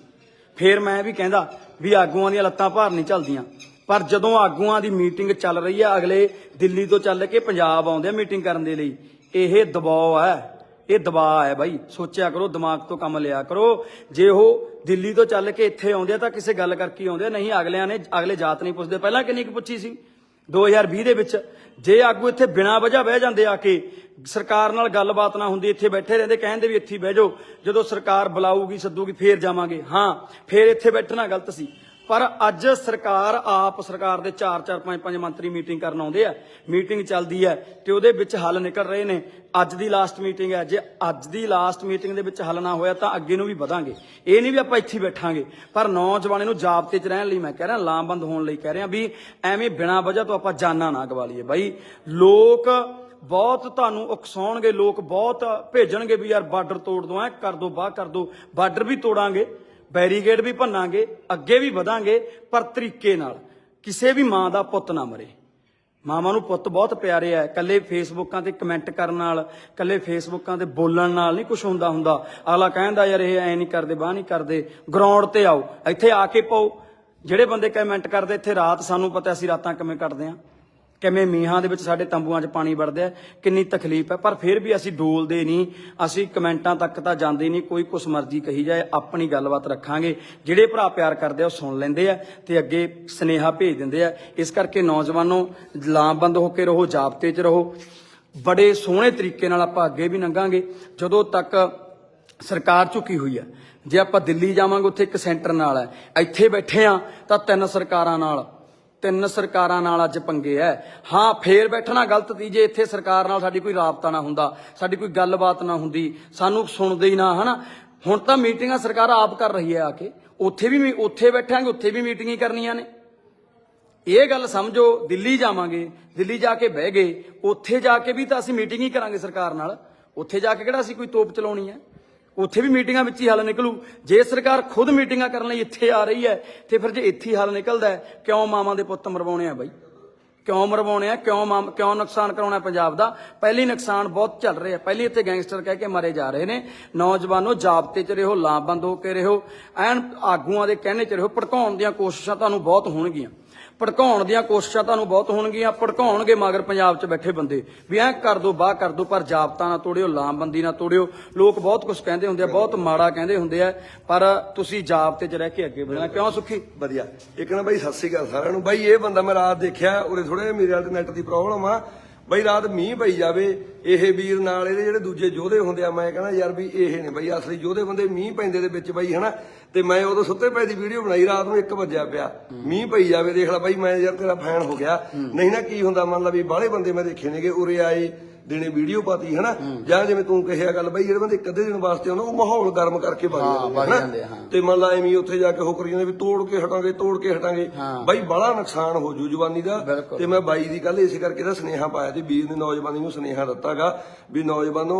[SPEAKER 1] ਫੇਰ ਮੈਂ ਵੀ ਕਹਿੰਦਾ ਵੀ ਆਗੂਆਂ ਦੀਆਂ ਲੱਤਾਂ ਭਾਰ ਨਹੀਂ ਚੱਲਦੀਆਂ। ਪਰ ਜਦੋਂ ਆਗੂਆਂ ਦੀ ਮੀਟਿੰਗ ਚੱਲ ਰਹੀ ਹੈ ਅਗਲੇ ਦਿੱਲੀ ਤੋਂ ਚੱਲ ਕੇ ਪੰਜਾਬ ਆਉਂਦੇ ਆ ਮੀਟਿੰਗ ਕਰਨ ਦੇ ਲਈ, ਇਹ ਦਬਾਅ ਹੈ ਇਹ ਦਬਾਅ ਹੈ ਬਾਈ। ਸੋਚਿਆ ਕਰੋ, ਦਿਮਾਗ ਤੋਂ ਕੰਮ ਲਿਆ ਕਰੋ। ਜੇ ਉਹ ਦਿੱਲੀ ਤੋਂ ਚੱਲ ਕੇ ਇੱਥੇ ਆਉਂਦੇ ਆ ਤਾਂ ਕਿਸੇ ਗੱਲ ਕਰਕੇ ਆਉਂਦੇ ਨਹੀਂ, ਅਗਲਿਆਂ ਨੇ ਅਗਲੇ ਜਾਤ ਨਹੀਂ ਪੁੱਛਦੇ। ਪਹਿਲਾਂ ਕਿੰਨੀ ਕੁ ਪੁੱਛੀ ਸੀ? 2020 ਦੇ ਵਿੱਚ ਜੇ ਆਗੂ ਇੱਥੇ ਬਿਨਾਂ ਵਜ੍ਹਾ ਬਹਿ ਜਾਂਦੇ ਆ ਕੇ ਸਰਕਾਰ ਨਾਲ ਗੱਲਬਾਤ ਨਾ ਹੁੰਦੀ, ਇੱਥੇ ਬੈਠੇ ਰਹਿੰਦੇ, ਕਹਿੰਦੇ ਵੀ ਇੱਥੇ ਬਹਿ ਜਾਓ। ਜਦੋਂ ਸਰਕਾਰ ਬੁਲਾਊਗੀ, ਸੱਦੂਗੀ, ਫੇਰ ਜਾਵਾਂਗੇ। ਹਾਂ, ਫੇਰ ਇੱਥੇ ਬੈਠਣਾ ਗਲਤ ਸੀ। ਪਰ ਅੱਜ ਸਰਕਾਰ ਆਪ, ਸਰਕਾਰ ਦੇ 4 4 5 5 ਮੰਤਰੀ ਮੀਟਿੰਗ ਕਰਨ ਆਉਂਦੇ ਆ। ਮੀਟਿੰਗ ਚੱਲਦੀ ਹੈ ਤੇ ਉਹਦੇ ਵਿੱਚ ਹੱਲ ਨਿਕਲ ਰਹੇ ਨੇ। ਅੱਜ ਦੀ ਲਾਸਟ ਮੀਟਿੰਗ ਹੈ। ਜੇ ਅੱਜ ਦੀ ਲਾਸਟ ਮੀਟਿੰਗ ਦੇ ਵਿੱਚ ਹੱਲ ਨਾ ਹੋਇਆ ਤਾਂ ਅੱਗੇ ਨੂੰ ਵੀ ਵਧਾਂਗੇ। ਇਹ ਨਹੀਂ ਵੀ ਆਪਾਂ ਇੱਥੇ ਬੈਠਾਂਗੇ। ਪਰ ਨੌਜਵਾਨਾਂ ਨੂੰ ਜਾਬਤੇ 'ਚ ਰਹਿਣ ਲਈ ਮੈਂ ਕਹਿ ਰਿਹਾ, ਲਾਮਬੰਦ ਹੋਣ ਲਈ ਕਹਿ ਰਿਹਾ ਵੀ ਐਵੇਂ ਬਿਨਾਂ ਵਜ੍ਹਾ ਤੋਂ ਆਪਾਂ ਜਾਨਾਂ ਨਾ ਗਵਾ ਲਈਏ ਬਾਈ। ਲੋਕ ਬਹੁਤ ਤੁਹਾਨੂੰ ਉਕਸਾਉਣਗੇ, ਲੋਕ ਬਹੁਤ ਭੇਜਣਗੇ ਵੀ ਯਾਰ ਬਾਰਡਰ ਤੋੜ ਦੋ, ਐ ਕਰ ਦੋ, ਬਾਹ ਕਰ ਦੋ, ਬਾਰਡਰ ਵੀ ਤੋੜਾਂਗੇ। ਬੈਰੀਗੇਡ ਵੀ ਭੰਨਾਂਗੇ, ਅੱਗੇ ਵੀ ਵਧਾਂਗੇ, ਪਰ ਤਰੀਕੇ ਨਾਲ। ਕਿਸੇ ਵੀ ਮਾਂ ਦਾ ਪੁੱਤ ਨਾ ਮਰੇ। ਮਾਵਾਂ ਨੂੰ ਪੁੱਤ ਬਹੁਤ ਪਿਆਰੇ ਆ। ਕੱਲੇ ਫੇਸਬੁੱਕਾਂ ਤੇ ਕਮੈਂਟ ਕਰਨ ਨਾਲ ਕੱਲੇ ਫੇਸਬੁੱਕਾਂ ਤੇ ਬੋਲਣ ਨਾਲ ਨਹੀਂ ਕੁਝ ਹੁੰਦਾ ਹੁੰਦਾ। ਅਗਲਾ ਕਹਿੰਦਾ, ਯਾਰ ਇਹ ਐ ਨਹੀਂ ਕਰਦੇ, ਬਾਹ ਨਹੀਂ ਕਰਦੇ। ਗਰਾਊਂਡ ਤੇ ਆਓ, ਇੱਥੇ ਆ ਕੇ ਪਾਓ। ਜਿਹੜੇ ਬੰਦੇ ਕਮੈਂਟ ਕਰਦੇ, ਇੱਥੇ ਰਾਤ ਸਾਨੂੰ ਪਤਾ ਅਸੀਂ ਰਾਤਾਂ ਕਿਵੇਂ ਕੱਟਦੇ ਆ। ਕਿਵੇਂ ਮੀਂਹਾਂ ਦੇ ਵਿੱਚ ਸਾਡੇ ਤੰਬੂਆਂ 'ਚ ਪਾਣੀ ਵੜਦਾ ਕਿੰਨੀ ਤਕਲੀਫ ਹੈ। ਪਰ ਫਿਰ ਵੀ ਅਸੀਂ ਡੋਲਦੇ ਨਹੀਂ, ਅਸੀਂ ਕਮੈਂਟਾਂ ਤੱਕ ਤਾਂ ਜਾਂਦੇ ਨਹੀਂ, ਕੋਈ ਕੁਛ ਮਰਜ਼ੀ ਕਹੀ ਜਾਏ, ਆਪਣੀ ਗੱਲਬਾਤ ਰੱਖਾਂਗੇ। ਜਿਹੜੇ ਭਰਾ ਪਿਆਰ ਕਰਦੇ ਆ, ਉਹ ਸੁਣ ਲੈਂਦੇ ਆ ਤੇ ਅੱਗੇ ਸਨੇਹਾ ਭੇਜ ਦਿੰਦੇ ਆ। ਇਸ ਕਰਕੇ ਨੌਜਵਾਨੋ, ਲਾਮਬੰਦ ਹੋ ਕੇ ਰਹੋ, ਜਾਬਤੇ 'ਚ ਰਹੋ। ਬੜੇ ਸੋਹਣੇ ਤਰੀਕੇ ਨਾਲ ਆਪਾਂ ਅੱਗੇ ਵੀ ਲੰਘਾਂਗੇ ਜਦੋਂ ਤੱਕ ਸਰਕਾਰ ਝੁਕੀ ਹੋਈ ਹੈ ਜੇ ਆਪਾਂ ਦਿੱਲੀ ਜਾਵਾਂਗੇ, ਉੱਥੇ ਇੱਕ ਸੈਂਟਰ ਨਾਲ ਹੈ। ਇੱਥੇ ਬੈਠੇ ਆ ਤਾਂ ਤਿੰਨ ਸਰਕਾਰਾਂ ਨਾਲ। ਤਿੰਨ ਸਰਕਾਰਾਂ ਨਾਲ ਅੱਜ ਪੰਗੇ ਐ। ਹਾਂ, ਫੇਰ ਬੈਠਣਾ ਗਲਤ ਸੀ ਜੇ ਇੱਥੇ ਸਰਕਾਰ ਨਾਲ ਸਾਡੀ ਕੋਈ ਰਾਬਤਾ ਨਾ ਹੁੰਦਾ, ਸਾਡੀ ਕੋਈ ਗੱਲਬਾਤ ਨਾ ਹੁੰਦੀ, ਸਾਨੂੰ ਸੁਣਦੇ ਹੀ ਨਾ, ਹਨਾ? ਹੁਣ ਤਾਂ ਮੀਟਿੰਗਾਂ ਸਰਕਾਰ ਆਪ ਕਰ ਰਹੀ ਹੈ ਆ ਕੇ। ਉੱਥੇ ਵੀ ਮੀ- ਉੱਥੇ ਬੈਠਾਂਗੇ, ਉੱਥੇ ਵੀ ਮੀਟਿੰਗ ਹੀ ਕਰਨੀਆਂ ਨੇ। ਇਹ ਗੱਲ ਸਮਝੋ, ਦਿੱਲੀ ਜਾਵਾਂਗੇ, ਦਿੱਲੀ ਜਾ ਕੇ ਬਹਿ ਗਏ, ਉੱਥੇ ਜਾ ਕੇ ਵੀ ਤਾਂ ਅਸੀਂ ਮੀਟਿੰਗ ਹੀ ਕਰਾਂਗੇ ਸਰਕਾਰ ਨਾਲ। ਉੱਥੇ ਜਾ ਕੇ ਕਿਹੜਾ ਅਸੀਂ ਕੋਈ ਤੋਪ ਚਲਾਉਣੀ ਹੈ ਉੱਥੇ ਵੀ ਮੀਟਿੰਗਾਂ ਵਿੱਚ ਹੀ ਹੱਲ ਨਿਕਲੂ। ਜੇ ਸਰਕਾਰ ਖੁਦ ਮੀਟਿੰਗਾਂ ਕਰਨ ਲਈ ਇੱਥੇ ਆ ਰਹੀ ਹੈ, ਤੇ ਫਿਰ ਜੇ ਇੱਥੇ ਹੀ ਹੱਲ ਨਿਕਲਦਾ ਕਿਉਂ ਮਾਵਾਂ ਦੇ ਪੁੱਤ ਮਰਵਾਉਣੇ ਆ ਬਾਈ? ਕਿਉਂ ਮਰਵਾਉਣੇ ਆ? ਕਿਉਂ ਮਾਮ ਕਿਉਂ ਨੁਕਸਾਨ ਕਰਾਉਣਾ ਪੰਜਾਬ ਦਾ? ਪਹਿਲੀ ਨੁਕਸਾਨ ਬਹੁਤ ਚੱਲ ਰਿਹਾ ਪਹਿਲੀ ਇੱਥੇ ਗੈਂਗਸਟਰ ਕਹਿ ਕੇ ਮਾਰੇ ਜਾ ਰਹੇ ਨੇ। ਨੌਜਵਾਨੋ ਜਾਬਤੇ 'ਚ ਰਹੋ ਲਾਮਬੰਦ ਹੋ ਕੇ ਰਹੋ। ਐਨ ਆਗੂਆਂ ਦੇ ਕਹਿਣੇ 'ਚ ਰਹੋ, ਭੜਕਾਉਣ ਦੀਆਂ ਕੋਸ਼ਿਸ਼ਾਂ ਤੁਹਾਨੂੰ ਬਹੁਤ ਹੋਣਗੀਆਂ। ਭੜਕਾਉਣ ਦੀਆਂ ਕੋਸ਼ਿਸ਼ਾਂ ਤੁਹਾਨੂੰ ਬਹੁਤ ਹੋਣਗੀਆਂ, ਭੜਕਾਉਣਗੇ ਮਗਰ ਪੰਜਾਬ 'ਚ ਬੈਠੇ ਬੰਦੇ। ਵੀ ਐਂ ਕਰ ਦੋ, ਬਾਹ ਕਰ ਦੋ, ਪਰ ਜਾਬਤਾ ਨਾ ਤੋੜਿਓ, ਲਾਮਬੰਦੀ ਨਾ ਤੋੜਿਓ। ਲੋਕ ਬਹੁਤ ਕੁਝ ਕਹਿੰਦੇ ਹੁੰਦੇ ਆ, ਬਹੁਤ ਮਾੜਾ ਕਹਿੰਦੇ ਹੁੰਦੇ ਆ, ਪਰ ਤੁਸੀਂ ਜਾਬਤੇ 'ਚ ਰਹਿ ਕੇ ਅੱਗੇ ਵਧਣਾ। ਕਿਉਂ ਸੁਖੀ?
[SPEAKER 2] ਵਧੀਆ। ਇੱਕ ਨਾ ਬਾਈ, ਸਤਿ ਸ੍ਰੀ ਅਕਾਲ ਸਾਰਿਆਂ ਨੂੰ। ਬਾਈ, ਇਹ ਬੰਦਾ ਮੈਂ ਰਾਤ ਦੇਖਿਆ, ਉਰੇ ਥੋੜੇ ਮੇਰੇ ਵਾਲੇ ਨੈਟ ਦੀ ਪ੍ਰੋਬਲਮ ਆ। ਬਾਈ ਰਾਤ ਮੀਂਹ ਪਈ ਜਾਵੇ ਇਹ ਵੀਰ ਨਾਲ ਇਹਦੇ ਜਿਹੜੇ ਦੂਜੇ ਯੋਧੇ ਹੁੰਦੇ ਆ ਮੈਂ ਕਹਿੰਦਾ ਯਾਰ ਵੀ ਇਹ ਨੇ ਬਾਈ ਅਸਲੀ ਯੋਧੇ ਬੰਦੇ ਮੀਂਹ ਪੈਂਦੇ ਦੇ ਵਿੱਚ ਬਾਈ ਹਨਾ? ਤੇ ਮੈਂ ਉਦੋਂ ਸੁੱਤੇ ਪਏ ਦੀ ਵੀਡੀਓ ਬਣਾਈ ਰਾਤ ਨੂੰ 1 ਵਜਿਆ ਪਿਆ। ਮੀਂਹ ਪਈ ਜਾਵੇ ਦੇਖ ਲੈ ਬਾਈ ਮੈਂ ਯਾਰ ਤੇਰਾ ਫੈਨ ਹੋ ਗਿਆ। ਨਹੀਂ ਨਾ ਕੀ ਹੁੰਦਾ ਮੰਨ ਲਾ ਵੀ ਬਾਹਲੇ ਬੰਦੇ ਮੈਂ ਦੇਖੇ ਨੇਗੇ ਉਰੇ ਆਏ ਦਿਨੇ ਵੀਡੀਓ ਪਾਤੀ ਹਨਾ? ਜਾਂ ਜਿਵੇਂ ਤੂੰ ਕਿਹਾ ਗੱਲ ਬਾਈ ਜਿਹੜੇ ਬੰਦੇ ਅੱਧੇ ਦਿਨ ਵਾਸਤੇ ਆਉਂਦੇ ਉਹ ਮਾਹੌਲ ਗਰਮ ਕਰਕੇ ਵਗ ਜਾਂਦੇ ਹਨਾ। ਤੇ ਮੰਨ ਲਾ ਐਵੇਂ ਉੱਥੇ ਜਾ ਕੇ ਹੋ ਕਰੀ ਜਾਂਦੇ ਵੀ ਤੋੜ ਕੇ ਹਟਾਂਗੇ ਤੋੜ ਕੇ ਹਟਾਂਗੇ। ਬਾਈ ਬੜਾ ਨੁਕਸਾਨ ਹੋ ਜੂ ਜਵਾਨੀ ਦਾ। ਤੇ ਮੈਂ ਬਾਈ ਦੀ ਕੱਲ ਇਸੇ ਕਰਕੇ ਦਾ ਸੁਨੇਹਾ ਪਾਇਆ ਤੇ ਵੀਰ ਨੇ ਨੌਜਵਾਨੀ ਨੂੰ ਸੁਨੇਹਾ ਦਿੱਤਾਗਾ ਵੀ ਨੌਜਵਾਨੋ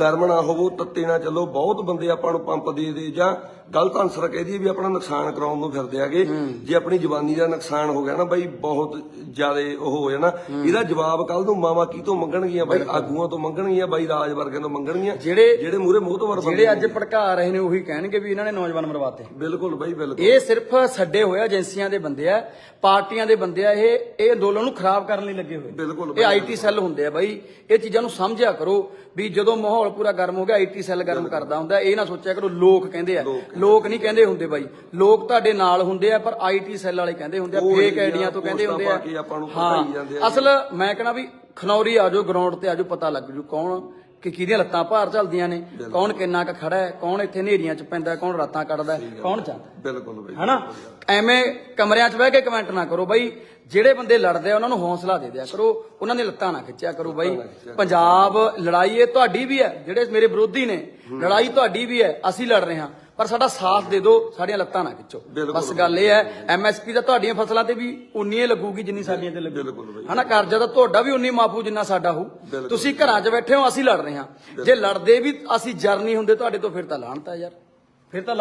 [SPEAKER 2] ਗਰਮ ਨਾ ਹੋਵੋ ਤੱਤੇ ਨਾ ਚੱਲੋ ਬਹੁਤ ਬੰਦੇ ਆਪਾਂ ਨੂੰ ਪੰਪ ਦੇ ਦੇ ਜਾਂ ਗਲਤ ਆਨਸਰ ਕਹਿ ਦਈਏ ਵੀ ਆਪਣਾ ਨੁਕਸਾਨ ਕਰਾਉਣ ਨੂੰ ਫਿਰਦੇ ਆਗੇ। ਜੇ ਆਪਣੀ ਜਵਾਨੀ ਦਾ ਨੁਕਸਾਨ ਹੋ ਗਿਆ ਨਾ ਬਾਈ ਬਹੁਤ ਜ਼ਿਆਦਾ ਉਹ ਹੋ ਜਾਣਾ। ਇਹਦਾ ਜਵਾਬ ਕੱਲ ਨੂੰ ਮਾਵਾ ਕੀ ਤੋਂ ਮੰਗਣਗੀਆਂ ਬਾਈ? ਆਗੂਆਂ ਤੋਂ ਮੰਗਣਗੀਆਂ ਬਾਈ ਰਾਜ ਵਰਗਿਆਂ ਤੋਂ ਮੰਗਣਗੀਆਂ।
[SPEAKER 1] ਜਿਹੜੇ
[SPEAKER 2] ਜਿਹੜੇ ਮੂਰੇ ਮੋਹਤਵਰ ਬੰਦੇ
[SPEAKER 1] ਜਿਹੜੇ ਅੱਜ ਭੜਕਾ ਰਹੇ ਨੇ ਉਹੀ ਕਹਿਣਗੇ ਵੀ ਇਹਨਾਂ ਨੇ ਨੌਜਵਾਨ ਮਰਵਾਤੇ।
[SPEAKER 2] ਬਿਲਕੁਲ ਬਾਈ ਬਿਲਕੁਲ।
[SPEAKER 1] ਇਹ ਸਿਰਫ ਛੱਡੇ ਹੋਏ ਏਜੰਸੀਆਂ ਦੇ ਬੰਦੇ ਆ ਪਾਰਟੀਆਂ ਦੇ ਬੰਦੇ ਆ ਇਹ ਇਹ ਅੰਦੋਲਨ ਨੂੰ ਖਰਾਬ ਕਰਨ ਲਈ ਲੱਗੇ ਹੋਏ।
[SPEAKER 2] ਬਿਲਕੁਲ
[SPEAKER 1] ਇਹ ਆਈਟੀ ਸੈੱਲ ਹੁੰਦੇ ਆ ਬਾਈ। ਇਹ ਚੀਜ਼ਾਂ ਨੂੰ ਸਮਝਿਆ ਕਰੋ ਵੀ ਜਦੋਂ ਮਾਹੌਲ ਪੂਰਾ ਗਰਮ ਹੋ ਗਿਆ ਆਈਟੀ ਸੈੱਲ ਗਰਮ ਕਰਦਾ ਹੁੰਦਾ। ਇਹ ਨਾ ਸੋਚਿਆ ਕਰੋ ਲੋਕ ਕਹਿੰਦੇ ਆ। ਲੋਕ ਨਹੀਂ ਕਹਿੰਦੇ ਹੁੰਦੇ ਬਾਈ। ਲੋਕ ਤੁਹਾਡੇ ਨਾਲ ਹੁੰਦੇ ਆ ਪਰ ਆਈਟੀ ਸੈੱਲ ਵਾਲੇ ਕਹਿੰਦੇ ਹੁੰਦੇ ਆ ਫੇਕ ਆਈਡੀਆਂ ਤੋਂ ਕਹਿੰਦੇ ਹੁੰਦੇ ਆ। ਹਾਂ। ਅਸਲ ਮੈਂ ਕਹਣਾ ਵੀ ਖਨੌਰੀ ਆਜੋ ਗਰਾਊਂਡ ਤੇ ਆਜੋ ਪਤਾ ਲੱਗ ਜੂ ਕੌਣ ਕਿ ਕਿਹਦੀਆਂ ਲੱਤਾਂ ਭਾਰ ਚੱਲਦੀਆਂ ਨੇ ਕੌਣ ਕਿੰਨਾ ਕ ਖੜਾ ਹੈ ਕੌਣ ਇੱਥੇ ਨੇਰੀਆਂ ਚ ਪੈਂਦਾ ਕੌਣ ਰਾਤਾਂ ਕੱਢਦਾ ਕੌਣ ਜਾਂਦਾ।
[SPEAKER 2] ਬਿਲਕੁਲ ਬਾਈ।
[SPEAKER 1] ਹਨਾ? ਐਵੇਂ ਕਮਰਿਆਂ 'ਚ ਬਹਿ ਕੇ ਕਮੈਂਟ ਨਾ ਕਰੋ ਬਾਈ। ਜਿਹੜੇ ਬੰਦੇ ਲੜਦੇ ਆ ਉਹਨਾਂ ਨੂੰ ਹੌਸਲਾ ਦੇ ਦਿਆ ਕਰੋ। ਉਹਨਾਂ ਨੇ ਲੱਤਾਂ ਨਾ ਖਿੱਚਿਆ ਕਰੋ ਬਾਈ। ਪੰਜਾਬ ਲੜਾਈ ਇਹ ਤੁਹਾਡੀ ਵੀ ਹੈ ਜਿਹੜੇ ਮੇਰੇ ਵਿਰੋਧੀ ਨੇ ਲੜਾਈ ਤੁਹਾਡੀ ਵੀ ਹੈ ਅਸੀਂ ਲੜ ਰਹੇ ਹਾਂ। ਪਰ ਸਾਡਾ ਸਾਥ ਦੇ ਦਿਓ ਸਾਡੀਆਂ ਲੱਤਾਂ ਨਾ ਖਿੱਚੋ। ਬਸ ਗੱਲ ਇਹ ਹੈ ਐਮਐਸਪੀ ਤਾਂ ਤੁਹਾਡੀਆਂ ਫਸਲਾਂ ਤੇ ਵੀ ਉਨੀ ਹੀ ਲੱਗੂਗੀ ਜਿੰਨੀ ਸਾਡੀਆਂ ਤੇ ਲੱਗੂ ਹਨਾ ਕਰਜ਼ਾ ਤਾਂ ਤੁਹਾਡਾ ਵੀ ਉਨੀ ਮਾਫੂ ਜਿੰਨਾ ਸਾਡਾ ਹੋਊ। ਤੁਸੀਂ ਘਰਾਂ 'ਚ ਬੈਠੇ ਹੋ ਅਸੀਂ ਲੜ ਰਹੇ ਹਾਂ। ਜੇ ਲੜਦੇ ਵੀ ਅਸੀਂ ਜਰ ਨਹੀਂ ਹੁੰਦੇ ਤੁਹਾਡੇ ਤੋਂ ਫਿਰ ਤਾਂ ਲਾਹਣਤ ਹੈ ਯਾਰ। ਫਿਰ ਤਾਂ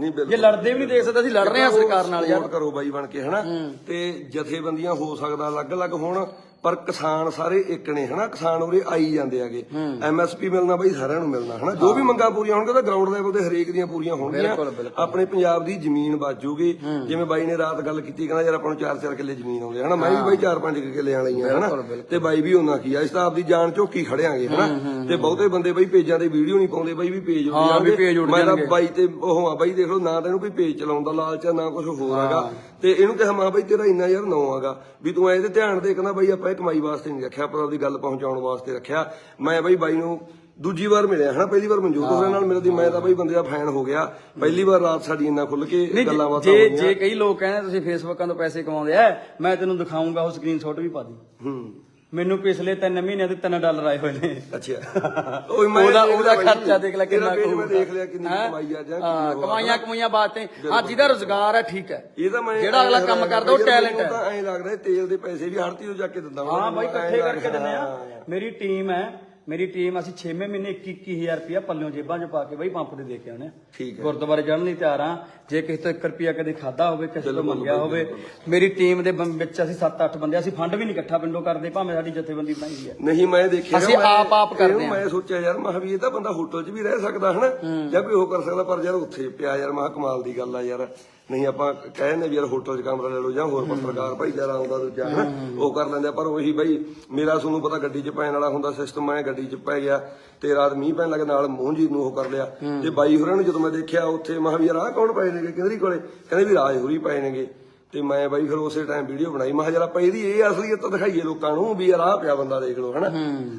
[SPEAKER 2] ਬਿਲਕੁਲ।
[SPEAKER 1] ਜੇ ਲੜਦੇ ਵੀ ਨਹੀਂ ਦੇਖ ਸਕਦੇ ਅਸੀਂ ਲੜ ਰਹੇ ਹਾਂ ਸਰਕਾਰ ਨਾਲ ਯਾਰ।
[SPEAKER 2] ਕਰੋ ਬਾਈ ਬਣ ਕੇ ਹਨਾ? ਤੇ ਜਥੇਬੰਦੀਆਂ ਹੋ ਸਕਦਾ ਅਲੱਗ-ਅਲੱਗ ਹੋਣ ਪਰ ਕਿਸਾਨ ਸਾਰੇ ਇੱਕ ਨੇ ਹਨਾ? ਕਿਸਾਨ ਉਰੇ ਆਈ ਜਾਂਦੇ ਆਗੇ ਐਮਐਸਪੀ ਮਿਲਣਾ ਬਾਈ ਸਾਰਿਆਂ ਨੂੰ ਮਿਲਣਾ ਹਨਾ? ਜੋ ਵੀ ਮੰਗਾਂ ਪੂਰੀਆਂ ਹੋਣਗੀਆਂ ਤਾਂ ਗਰਾਊਂਡ ਲੈਵਲ ਤੇ ਹਰੇਕ ਦੀਆਂ ਪੂਰੀਆਂ ਹੋਣਗੀਆਂ। ਆਪਣੇ ਪੰਜਾਬ ਦੀ ਜ਼ਮੀਨ ਬਾਜੂਗੀ ਜਿਵੇਂ ਬਾਈ ਨੇ ਰਾਤ ਗੱਲ ਕੀਤੀ ਕਹਿੰਦਾ ਯਾਰ ਆਪਾਂ ਨੂੰ 4-4 ਕਿੱਲੇ ਜ਼ਮੀਨ ਆਉਂਦੇ ਹਨਾ? ਮੈਂ ਵੀ ਬਾਈ 4-5 ਕਿੱਲੇ ਵਾਲੀਆਂ ਹਨਾ? ਤੇ ਬਾਈ ਵੀ ਉਹਨਾਂ ਕੀ ਆ ਇਸ ਤਾਂ ਆਪਦੀ ਜਾਨ ਝੋਕੀ ਖੜਿਆਂਗੇ ਹਨਾ? ਤੇ ਬਹੁਤੇ ਬੰਦੇ ਬਾਈ ਪੇਜਾਂ ਤੇ ਵੀਡੀਓ ਨਹੀਂ ਪਾਉਂਦੇ ਬਾਈ ਵੀ ਪੇਜ ਉੱਡ ਮੈਂ ਤਾਂ। ਬਾਈ ਤੇ ਉਹ ਆ ਬਾਈ ਦੇਖ ਲਓ ਨਾ ਤੈਨੂੰ ਕੋਈ ਪੇਜ ਚਲਾਉਣ ਦਾ ਲਾਲਚ ਨਾ ਕੁਝ ਹੋਰ ਹੈਗਾ। ਤੇ ਇਹਨੂੰ ਕਿਹਾ ਮਾਂ ਬਾਈ ਤੇਰਾ ਇੰਨਾ ਯਾਰ ਨੌ ਹੈਗਾ। ਵੀ ਤੂੰ ਐ ਤੇ ਧਿਆਨ ਦੇ ਕਹਿੰਦਾ ਬਾਈ ਆਪਾਂ ਕਮਾਈ ਵਾਸਤੇ ਨਹੀਂ ਰੱਖਿਆ ਪਰ ਆਪਦੀ ਗੱਲ ਪਹੁੰਚਾਉਣ ਵਾਸਤੇ ਰੱਖਿਆ। ਮੈਂ ਬਾਈ ਬਾਈ ਨੂੰ ਦੂਜੀ ਵਾਰ ਮਿਲਿਆ ਹਨਾ ਪਹਿਲੀ ਵਾਰ ਮਨਜੋਤ ਹੋਰਾਂ ਨਾਲ ਮਿਲਦੀ ਮੈਂ ਤਾਂ ਬਾਈ ਬੰਦੇ ਦਾ ਫੈਨ ਹੋ ਗਿਆ। ਪਹਿਲੀ ਵਾਰ ਰਾਤ ਸਾਡੀ ਇੰਨਾ ਖੁੱਲ ਕੇ ਗੱਲਾਂ ਬਾਤਾਂ
[SPEAKER 1] ਜੇ
[SPEAKER 2] ਹੋਈਆਂ।
[SPEAKER 1] ਜੇ ਕਈ ਲੋਕ ਕਹਿੰਦੇ ਤੁਸੀਂ ਫੇਸਬੁੱਕਾਂ ਤੋਂ ਪੈਸੇ ਕਮਾਉਂਦੇ ਆ ਮੈਂ ਤੈਨੂੰ ਦਿਖਾਉਂਗਾ ਉਹ ਸਕਰੀਨਸ਼ਾਟ ਵੀ ਪਾ ਦੀ।
[SPEAKER 2] ਹੂੰ।
[SPEAKER 1] ਮੈਨੂੰ ਪਿਛਲੇ 3 ਮਹੀਨਿਆਂ ਦੇ 3 ਡਾਲਰ ਆਏ ਹੋਏ ਨੇ।
[SPEAKER 2] ਅੱਛਾ। ਮੈਂ
[SPEAKER 1] ਉਹਦਾ ਉਹਦਾ ਖਰਚਾ ਦੇਖ ਲੈ ਕਿੰਨਾ
[SPEAKER 2] ਮੈਂ
[SPEAKER 1] ਹੋਊਗਾ।
[SPEAKER 2] ਦੇਖ ਲਿਆ ਕਿੰਨੀ? ਕਮਾਈ ਆ ਜਾਂ
[SPEAKER 1] ਹਾਂ,
[SPEAKER 2] ਕੀ
[SPEAKER 1] ਕਮਾਈਆਂ ਕਮਾਈਆਂ ਬਾਤੇ ਹਾਂ ਜਿਹਦਾ ਰੋਜ਼ਗਾਰ ਹੈ ਠੀਕ ਹੈ। ਜਿਹੜਾ ਅਗਲਾ ਕੰਮ ਕਰਦਾ ਉਹ ਟੈਲੈਂਟ ਹੈ।
[SPEAKER 2] ਤਾਂ ਐਂ ਲੱਗਦਾ ਤੇਲ ਦੇ ਪੈਸੇ ਵੀ ਹੜਤੀ ਤੋਂ ਜਾ ਕੇ ਦਿੰਦਾ
[SPEAKER 1] ਹਾਂ ਬਾਈ ਇਕੱਠੇ ਕਰਕੇ ਦਿੰਦੇ ਆ। ਮੇਰੀ ਟੀਮ ਹੈ ਮੇਰੀ ਟੀਮ ਅਸੀਂ 6ਵੇਂ ਮਹੀਨੇ 21 21000 ਰੁਪਇਆ ਪੱਲਿਓਂ ਜੇਬਾਂ 'ਚ ਪਾ ਕੇ ਬਾਈ ਪੰਪ ਤੇ ਦੇ ਕੇ ਆਉਣੇ ਆ।
[SPEAKER 2] ਠੀਕ ਹੈ।
[SPEAKER 1] ਗੁਰਦੁਆਰੇ ਜਾਣ ਲਈ ਤਿਆਰ ਆ। ਜੇ ਕਿਸੇ ਤੋਂ 1 ਰੁਪਿਆ ਕਦੇ ਖਾਦਾ ਹੋਵੇ ਕਿਸੇ ਤੋਂ ਮੰਗਿਆ ਹੋਵੇ ਮੇਰੀ ਟੀਮ ਦੇ ਵਿੱਚ ਅਸੀਂ 7-8 ਬੰਦੇ ਅਸੀਂ ਫੰਡ ਵੀ ਨਹੀਂ ਇਕੱਠਾ ਪਿੰਡੋਂ ਕਰਦੇ ਭਾਵੇਂ ਸਾਡੀ ਜਥੇਬੰਦੀ ਬਣਾਈ ਹੋਈ ਹੈ
[SPEAKER 2] ਨਹੀਂ ਮੈਂ ਦੇਖਿਆ
[SPEAKER 1] ਅਸੀਂ ਆਪ- ਆਪ ਕਰਦੇ
[SPEAKER 2] ਇਹਨੂੰ ਮੈਂ ਸੋਚਿਆ ਯਾਰ ਮੈਂ ਕਿਹਾ ਵੀ ਇਹ ਤਾਂ ਬੰਦਾ ਹੋਟਲ 'ਚ ਵੀ ਰਹਿ ਸਕਦਾ ਹਨਾ? ਜਾਂ ਕੋਈ ਉਹ ਕਰ ਸਕਦਾ ਪਰ ਯਾਰ ਉੱਥੇ ਪਿਆ ਯਾਰ ਮੈਂ ਕਿਹਾ ਕਮਾਲ ਦੀ ਗੱਲ ਆ ਯਾਰ। ਨਹੀਂ ਆਪਾਂ ਕਹਿੰਦੇ ਵੀ ਯਾਰ ਹੋਟਲ 'ਚ ਕਮਰਾ ਲੈ ਲਓ ਜਾਂ ਹੋਰ ਪੱਤਰਕਾਰ ਭਾਈਚਾਰਾ ਆਉਂਦਾ ਦੂਜਾ ਹਨਾ ਉਹ ਕਰ ਲੈਂਦੇ ਆ, ਪਰ ਉਹੀ ਬਈ ਮੇਰਾ ਤੁਹਾਨੂੰ ਪਤਾ ਗੱਡੀ 'ਚ ਪੈਣ ਵਾਲਾ ਹੁੰਦਾ ਸਿਸਟਮ ਮੈਂ ਗੱਡੀ 'ਚ ਪੈ ਗਿਆ ਤੇ ਰਾਤ ਮੀਂਹ ਪੈਣ ਲੱਗੇ ਨਾਲ ਮੋਹਨਜੀਤ ਨੂੰ ਉਹ ਕਰ ਲਿਆ। ਤੇ ਬਾਈ ਹੋਰਾਂ ਨੂੰ ਜਦੋਂ ਮੈਂ ਦੇਖਿਆ ਉੱਥੇ ਮੈਂ ਕਿਹਾ ਵੀ ਯਾਰ ਆਹ ਕੌਣ ਪਏ ਨੇਗੇ ਕਿਹਦੇ ਕੋਲੇ? ਕਹਿੰਦੇ ਵੀ ਰਾਜ ਹੋਰੀ ਪਏ ਨੇਗੇ। ਤੇ ਮੈਂ ਬਾਈ ਫਿਰ ਉਸੇ ਟਾਈਮ ਵੀਡੀਓ ਬਣਾਈ। ਮੈਂ ਆਪਾਂ ਇਹਦੀ ਇਹ ਅਸਲੀਅਤ ਤਾਂ ਦਿਖਾਈਏ ਲੋਕਾਂ ਨੂੰ ਵੀ ਯਾਰ ਆਹ ਪਿਆ ਬੰਦਾ ਦੇਖ ਲਓ ਹਨਾ?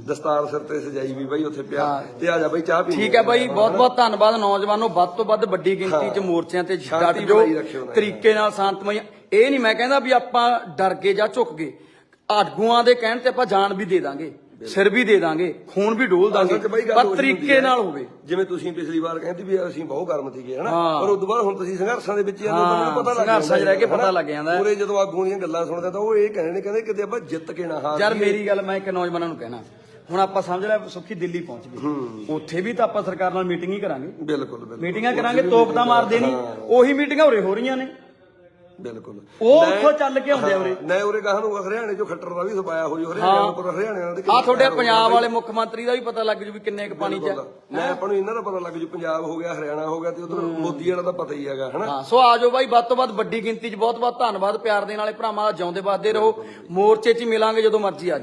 [SPEAKER 2] ਦਸਤਾਰ ਸਿਰ ਤੇ ਸਜਾਈ ਵੀ ਬਾਈ ਉੱਥੇ ਪਿਆ। ਤੇ ਆ ਜਾ ਬਾਈ ਚਾਹ ਪੀ
[SPEAKER 1] ਠੀਕ ਹੈ ਬਾਈ ਬਹੁਤ ਬਹੁਤ ਧੰਨਵਾਦ ਨੌਜਵਾਨੋ। ਵੱਧ ਤੋਂ ਵੱਧ ਵੱਡੀ ਗਿਣਤੀ 'ਚ ਮੋਰਚਿਆਂ ਤੇ ਡਟ ਜੋ
[SPEAKER 2] ਨਾ।
[SPEAKER 1] ਤਰੀਕੇ ਨਾਲ ਸ਼ਾਂਤਮਈ ਇਹ ਨਹੀਂ ਮੈਂ ਕਹਿੰਦਾ ਵੀ ਆਪਾਂ ਡਰ ਗਏ ਜਾਂ ਝੁਕ ਗਏ। ਆਗੂਆਂ ਦੇ ਕਹਿਣ ਤੇ ਆਪਾਂ ਜਾਨ ਵੀ ਦੇ ਦਾਂਗੇ। ਸਿਰ ਵੀ ਦੇ ਦਾਂਗੇ ਖੂਨ ਵੀ ਡੋਲ ਦਾਂਗੇ ਪਰ ਤਰੀਕੇ। ਨਾਲ ਹੋਵੇ।
[SPEAKER 2] ਜਿਵੇਂ ਤੁਸੀਂ ਪਿਛਲੀ ਵਾਰ ਕਹਿੰਦੇ ਵੀ ਅਸੀਂ ਬਹੁਤ ਗਰਮ ਸੀਗੇ ਹਨਾ। ਪਰ ਉਦੋਂ ਬਾਅਦ ਹੁਣ ਤੁਸੀਂ ਸੰਘਰਸ਼ਾਂ ਦੇ ਵਿੱਚ ਜਾਂਦੇ ਹਾਂ, ਮੈਨੂੰ ਪਤਾ ਲੱਗ
[SPEAKER 1] ਸੰਘਰਸ਼ਾਂ 'ਚ ਰਹਿ ਕੇ। ਪਤਾ ਲੱਗ ਜਾਂਦਾ।
[SPEAKER 2] ਪੂਰੇ ਜਦੋਂ ਆਗੂਆਂ ਦੀਆਂ ਗੱਲਾਂ ਸੁਣਦੇ ਤਾਂ ਉਹ ਇਹ ਕਹਿੰਦੇ ਨੇ ਕਹਿੰਦੇ ਕਿਤੇ ਆਪਾਂ ਜਿੱਤ ਕੇ ਨਾ ਹਾਰ
[SPEAKER 1] ਯਾਰ। ਮੇਰੀ ਗੱਲ ਮੈਂ ਇੱਕ ਨੌਜਵਾਨਾਂ ਨੂੰ ਕਹਿਣਾ। ਹੁਣ ਆਪਾਂ ਸਮਝ ਲੈ ਸੁੱਖੀ ਦਿੱਲੀ ਪਹੁੰਚ ਗਏ। ਉੱਥੇ ਵੀ ਤਾਂ ਆਪਾਂ ਸਰਕਾਰ ਨਾਲ ਮੀਟਿੰਗ ਹੀ ਕਰਾਂਗੇ।
[SPEAKER 2] ਬਿਲਕੁਲ ਬਿਲਕੁਲ।
[SPEAKER 1] ਮੀਟਿੰਗਾਂ ਕਰਾਂਗੇ ਤੋਪ ਤਾਂ ਮਾਰਦੇ ਨਹੀਂ। ਉਹੀ ਮੀਟਿੰਗਾਂ ਉਰੇ ਹੋ ਰਹੀਆਂ ਨੇ।
[SPEAKER 2] ਬਿਲਕੁਲ।
[SPEAKER 1] ਉਹ ਉੱਥੋਂ ਚੱਲ ਕੇ ਆਉਂਦੇ ਆ ਉਰੇ।
[SPEAKER 2] ਨਾ ਉਰੇ ਗਾਹ ਨੂੰ ਹਰਿਆਣੇ ਚੋਂ ਖੱਟਰ ਦਾ ਵੀ ਸਪਾਇਆ ਹੋਈ ਹਰਿਆਣੇ ਪਰ ਹਰਿਆਣੇ ਨਾਲ ਦੇ
[SPEAKER 1] ਆ ਤੁਹਾਡੇ ਪੰਜਾਬ ਵਾਲੇ ਮੁੱਖ ਮੰਤਰੀ ਦਾ ਵੀ ਪਤਾ ਲੱਗ ਜੂ ਵੀ ਕਿੰਨੇ ਕੁ ਪਾਣੀ 'ਚ
[SPEAKER 2] ਨਾ ਆਪਾਂ ਨੂੰ ਇਹਨਾਂ ਦਾ ਪਤਾ ਲੱਗ ਜੂ ਪੰਜਾਬ ਹੋ ਗਿਆ ਹਰਿਆਣਾ ਹੋ ਗਿਆ ਤੇ ਉਧਰ ਮੋਦੀ ਵਾਲਾ ਤਾਂ ਪਤਾ ਹੀ ਹੈਗਾ ਹਨਾ?
[SPEAKER 1] ਹਾਂ ਸੋ ਆਜੋ ਬਾਈ ਵੱਧ ਤੋਂ ਵੱਧ ਵੱਡੀ ਗਿਣਤੀ 'ਚ ਬਹੁਤ ਬਹੁਤ ਧੰਨਵਾਦ ਪਿਆਰ ਦੇਣ ਵਾਲੇ ਭਰਾਵਾਂ ਦਾ ਜਿਉਂਦੇ ਵੱਸਦੇ ਰਹੋ ਮੋਰਚੇ 'ਚ ਮਿਲਾਂਗੇ ਜਦੋਂ ਮਰਜ਼ੀ ਆ